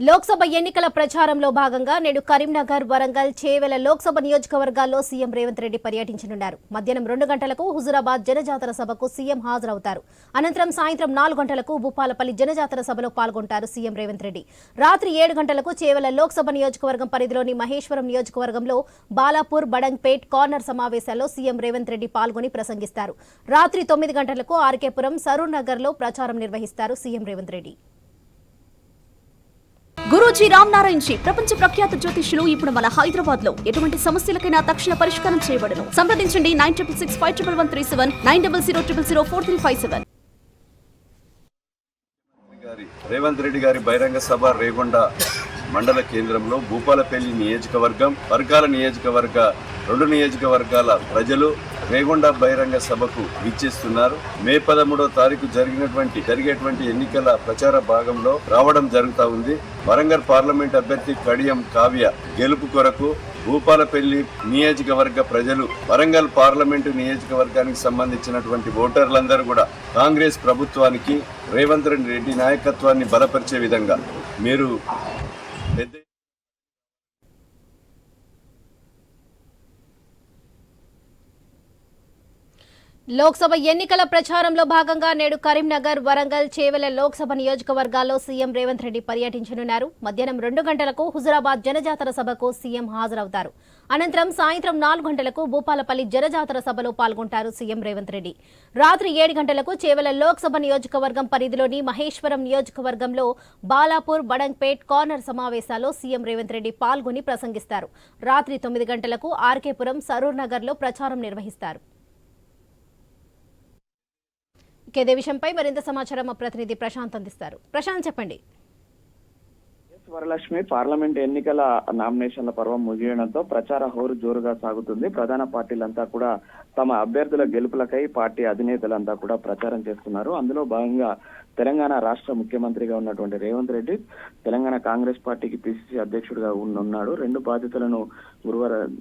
లోక్సభ ఎన్నికల ప్రచారంలో భాగంగా నేడు కరీంనగర్ వరంగల్ చేవెల లోక్సభ నియోజకవర్గాల్లో సీఎం రేవంత్ రెడ్డి పర్యటించనున్నారు. మధ్యాహ్నం రెండు గంటలకు హుజురాబాద్ జనజాతర సభకు సీఎం హాజరవుతారు. అనంతరం సాయంత్రం నాలుగు గంటలకు భూపాలపల్లి జనజాతర సభలో పాల్గొంటారు సీఎం రేవంత్ రెడ్డి. రాత్రి ఏడు గంటలకు చేవెల లోక్సభ నియోజకవర్గం పరిధిలోని మహేశ్వరం నియోజకవర్గంలో బాలాపూర్ బడంగ్పేట్ కార్నర్ సమావేశాల్లో సీఎం రేవంత్ రెడ్డి పాల్గొని ప్రసంగిస్తారు. రాత్రి తొమ్మిది గంటలకు ఆర్కేపురం సరూర్ నగర్లో ప్రచారం నిర్వహిస్తారు సీఎం రేవంత్ రెడ్డి. గురూజీ రామ్ నారాయణ్ జీ ప్రపంచ ప్రఖ్యాత జ్యోతిష్యులు ఇప్పుడు మన హైదరాబాద్లో ఎటువంటి సమస్యలకైనా తక్షణ పరిష్కారం చేయబడను. సంప్రదించండి nine triple six five triple one three seven nine double zero triple zero four three five seven. గారి రేవంత్ రెడ్డి గారి బహిరంగ సభ రేగొండ మండల కేంద్రంలో భూపాలపల్లి నియోజకవర్గం వర్గాల నియోజకవర్గ రెండు నియోజకవర్గాల ప్రజలు రేగొండ బహిరంగ సభకు విచ్చేస్తున్నారు. మే పదమూడో తారీఖు జరిగినటువంటి జరిగేటువంటి ఎన్నికల ప్రచార భాగంలో రావడం జరుగుతూ ఉంది. వరంగల్ పార్లమెంట్ అభ్యర్థి కడియం కావ్య గెలుపు కొరకు భూపాలపల్లి నియోజకవర్గ ప్రజలు వరంగల్ పార్లమెంటు నియోజకవర్గానికి సంబంధించినటువంటి ఓటర్లందరూ కూడా కాంగ్రెస్ ప్రభుత్వానికి రేవంత్ రెడ్డి నాయకత్వాన్ని బలపరిచే విధంగా మీరు పెద్ద లోక్సభ ఎన్నికల ప్రచారంలో భాగంగా నేడు కరీంనగర్ వరంగల్ చేవెల లోక్సభ నియోజకవర్గాల్లో సీఎం రేవంత్ రెడ్డి పర్యటించనున్నారు. మధ్యాహ్నం రెండు గంటలకు హుజురాబాద్ జనజాతర సభకు సీఎం హాజరవుతారు. అనంతరం సాయంత్రం నాలుగు గంటలకు భూపాలపల్లి జనజాతర సభలో పాల్గొంటారు సీఎం రేవంత్ రెడ్డి. రాత్రి ఏడు గంటలకు చేవెల లోక్సభ నియోజకవర్గం పరిధిలోని మహేశ్వరం నియోజకవర్గంలో బాలాపూర్ బడంగ్పేట్ కార్నర్ సమావేశాల్లో సీఎం రేవంత్ రెడ్డి పాల్గొని ప్రసంగిస్తారు. రాత్రి తొమ్మిది గంటలకు ఆర్కేపురం సరూర్ నగర్లో ప్రచారం నిర్వహిస్తారు ఇక ఇదే విషయంపై మరింత సమాచారం మా ప్రతినిధి ప్రశాంత్ అందిస్తారు. ప్రశాంత్ చెప్పండి. వరలక్ష్మి పార్లమెంట్ ఎన్నికల నామినేషన్ల పర్వం ముగియడంతో ప్రచార హోరు జోరుగా సాగుతుంది. ప్రధాన పార్టీలంతా కూడా తమ అభ్యర్థుల గెలుపులకై పార్టీ అధినేతలంతా కూడా ప్రచారం చేస్తున్నారు. అందులో భాగంగా తెలంగాణ రాష్ట్ర ముఖ్యమంత్రిగా ఉన్నటువంటి రేవంత్ రెడ్డి తెలంగాణ కాంగ్రెస్ పార్టీకి పిసిసి అధ్యక్షుడిగా ఉన్నాడు. రెండు బాధ్యతలను గురువారం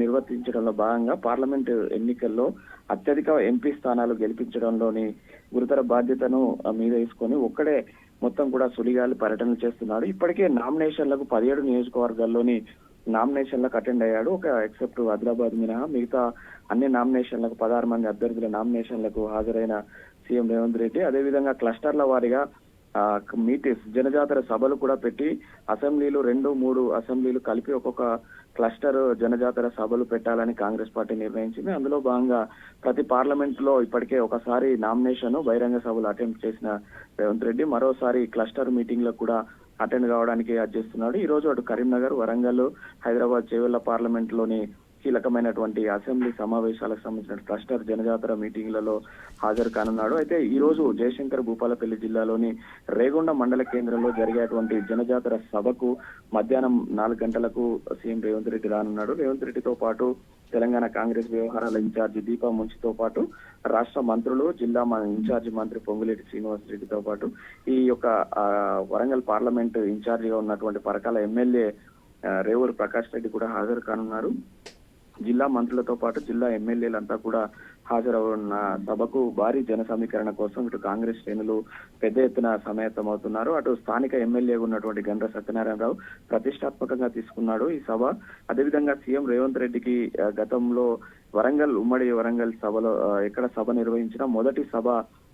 నిర్వర్తించడంలో భాగంగా పార్లమెంట్ ఎన్నికల్లో అత్యధిక ఎంపీ స్థానాలు గెలిపించడంలోని గురుతర బాధ్యతను మీద వేసుకొని ఒక్కడే మొత్తం కూడా సులిగాలి పర్యటనలు చేస్తున్నాడు. ఇప్పటికే నామినేషన్లకు పదిహేడు నియోజకవర్గాల్లోని నామినేషన్లకు అటెండ్ అయ్యాడు. ఒక ఎక్సెప్ట్ ఆదిలాబాద్ మినహా మిగతా అన్ని నామినేషన్లకు పదహారు మంది అభ్యర్థుల నామినేషన్లకు హాజరైన సీఎం రేవంత్ రెడ్డి. అదేవిధంగా క్లస్టర్ల వారీగా మీటింగ్స్ జనజాతర సభలు కూడా పెట్టి అసెంబ్లీలు రెండు మూడు అసెంబ్లీలు కలిపి ఒక్కొక్క క్లస్టర్ జనజాతర సభలు పెట్టాలని కాంగ్రెస్ పార్టీ నిర్ణయించింది. అందులో భాగంగా ప్రతి పార్లమెంట్లో ఇప్పటికే ఒకసారి నామినేషన్ బహిరంగ సభలు అటెంప్ట్ చేసిన రేవంత్ రెడ్డి మరోసారి క్లస్టర్ మీటింగ్లో కూడా అటెండ్ కావడానికి చేస్తున్నాడు. ఈ రోజు అటు కరీంనగర్ వరంగల్ హైదరాబాద్ చేవెళ్ళ పార్లమెంట్లోని కీలకమైనటువంటి అసెంబ్లీ సమావేశాలకు సంబంధించిన క్లస్టర్ జనజాతర మీటింగ్లలో హాజరు కానున్నాడు. అయితే ఈ రోజు జయశంకర్ భూపాలపల్లి జిల్లాలోని రేగొండ మండల కేంద్రంలో జరిగేటువంటి జనజాతర సభకు మధ్యాహ్నం నాలుగు గంటలకు సీఎం రేవంత్ రెడ్డి రానున్నాడు. రేవంత్ రెడ్డితో పాటు తెలంగాణ కాంగ్రెస్ వ్యవహారాల ఇన్ఛార్జి దీపా ముంచితో పాటు రాష్ట్ర మంత్రులు జిల్లా ఇన్ఛార్జి మంత్రి పొంగులేటి శ్రీనివాస్ రెడ్డితో పాటు ఈ యొక్క వరంగల్ పార్లమెంట్ ఇన్ఛార్జిగా ఉన్నటువంటి పరకాల ఎమ్మెల్యే రేవూరు ప్రకాష్ రెడ్డి కూడా హాజరు కానున్నారు. జిల్లా మంత్రులతో పాటు జిల్లా ఎమ్మెల్యేలంతా కూడా హాజరవున్న సభకు భారీ జన సమీకరణ కోసం ఇటు కాంగ్రెస్ శ్రేణులు పెద్ద ఎత్తున సమాయత్తమవుతున్నారు. అటు స్థానిక ఎమ్మెల్యే ఉన్నటువంటి గండ్ర సత్యనారాయణరావు ప్రతిష్టాత్మకంగా తీసుకున్నాడు ఈ సభ. అదేవిధంగా సీఎం రేవంత్ రెడ్డికి గతంలో వరంగల్ ఉమ్మడి వరంగల్ సభలో ఎక్కడ సభ నిర్వహించిన మొదటి సభ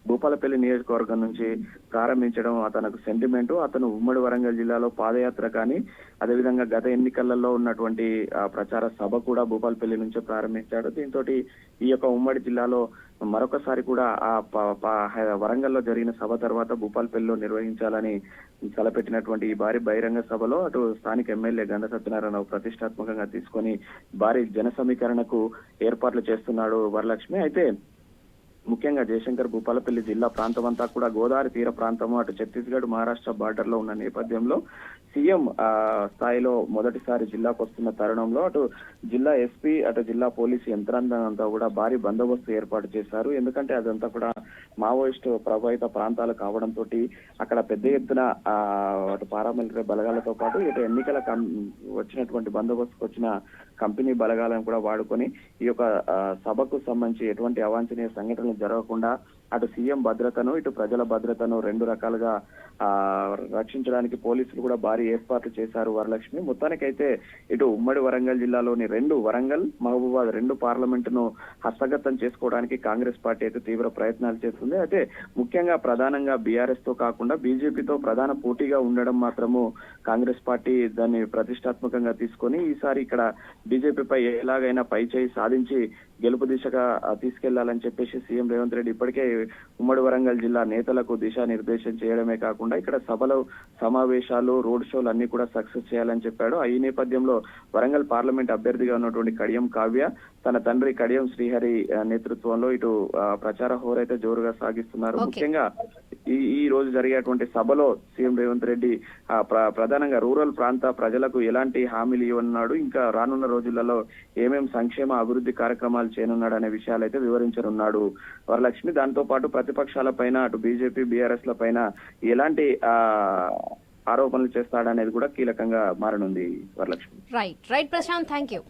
భూపాలపల్లి నియోజకవర్గం నుంచి ప్రారంభించడం అతనికి సెంటిమెంట్ అతను ఉమ్మడి వరంగల్ జిల్లాలో పాదయాత్ర కానీ అదేవిధంగా గత ఎన్నికలలో ఉన్నటువంటి ఆ, ప్రచార సభ కూడా భూపాలపల్లి నుంచే ప్రారంభించాడు. దీంతో ఈ యొక్క ఉమ్మడి జిల్లాలో మరొకసారి కూడా ఆ వరంగల్లో జరిగిన సభ తర్వాత భూపాలపల్లిలో నిర్వహించాలని తలపెట్టినటువంటి ఈ భారీ బహిరంగ సభలో అటు స్థానిక ఎమ్మెల్యే గంధ సత్యనారాయణ ప్రతిష్టాత్మకంగా తీసుకొని భారీ జన సమీకరణకు ఏర్పాట్లు చేస్తున్నాడు వరలక్ష్మి. అయితే ముఖ్యంగా జయశంకర్ భూపాలపల్లి జిల్లా ప్రాంతం అంతా కూడా గోదావరి తీర ప్రాంతము అటు ఛత్తీస్గఢ్ మహారాష్ట్ర బార్డర్లో ఉన్న నేపథ్యంలో సీఎం స్థాయిలో మొదటిసారి జిల్లాకు వస్తున్న తరుణంలో అటు జిల్లా ఎస్పీ అటు జిల్లా పోలీసు యంత్రాంగం అంతా కూడా భారీ బందోబస్తు ఏర్పాటు చేశారు. ఎందుకంటే అదంతా కూడా మావోయిస్టు ప్రభావిత ప్రాంతాలు కావడంతో అక్కడ పెద్ద ఎత్తున అటు పారామిలిటరీ బలగాలతో పాటు ఇటు ఎన్నికల కం- వచ్చినటువంటి బందోబస్తుకు వచ్చిన కంపెనీ బలగాలను కూడా వాడుకొని ఈ యొక్క సభకు సంబంధించి ఎటువంటి అవాంఛనీయ సంఘటనలు జరగకుండా అటు సీఎం భద్రతను ఇటు ప్రజల భద్రతను రెండు రకాలుగా ఆ రక్షించడానికి పోలీసులు కూడా భారీ ఏర్పాట్లు చేశారు వరలక్ష్మి. మొత్తానికైతే ఇటు ఉమ్మడి వరంగల్ జిల్లాలోని రెండు వరంగల్ మహబూబాద్ రెండు పార్లమెంటును హస్తగతం చేసుకోవడానికి కాంగ్రెస్ పార్టీ అయితే తీవ్ర ప్రయత్నాలు చేస్తుంది. అయితే ముఖ్యంగా ప్రధానంగా బీఆర్ఎస్తో కాకుండా బీజేపీతో ప్రధాన పోటీగా ఉండడం మాత్రము కాంగ్రెస్ పార్టీ దాన్ని ప్రతిష్టాత్మకంగా తీసుకొని ఈసారి ఇక్కడ బీజేపీపై ఎలాగైనా పై చేయి సాధించి గెలుపు దిశగా తీసుకెళ్ళాలని చెప్పేసి సీఎం రేవంత్ రెడ్డి ఇప్పటికే ఉమ్మడి వరంగల్ జిల్లా నేతలకు దిశానిర్దేశం చేయడమే కాకుండా ఇక్కడ సభలు సమావేశాలు రోడ్ షోలు అన్ని కూడా సక్సెస్ చేయాలని చెప్పాడు ఈ నేపథ్యంలో వరంగల్ పార్లమెంట్ అభ్యర్థిగా ఉన్నటువంటి కడియం కావ్య తన తండ్రి కడియం శ్రీహరి నేతృత్వంలో ఇటు ప్రచార హోరైతే జోరుగా సాగిస్తున్నారు. ముఖ్యంగా ఈ ఈ రోజు జరిగేటువంటి సభలో సీఎం రేవంత్ రెడ్డి ప్రధానంగా రూరల్ ప్రాంత ప్రజలకు ఎలాంటి హామీలు ఇవ్వనున్నాడు ఇంకా రానున్న రోజులలో ఏమేం సంక్షేమ అభివృద్ధి కార్యక్రమాలు చేయనున్నాడు అనే విషయాలు అయితే వివరించనున్నాడు. వరలక్ష్మి దాంతో పాటు ప్రతిపక్షాల పైన అటు బీజేపీ బీఆర్ఎస్ ల పైన ఎలాంటి ఆరోపణలు చేస్తాడనేది కూడా కీలకంగా మారనుంది Varalakshmi. Right right Prashanth thank you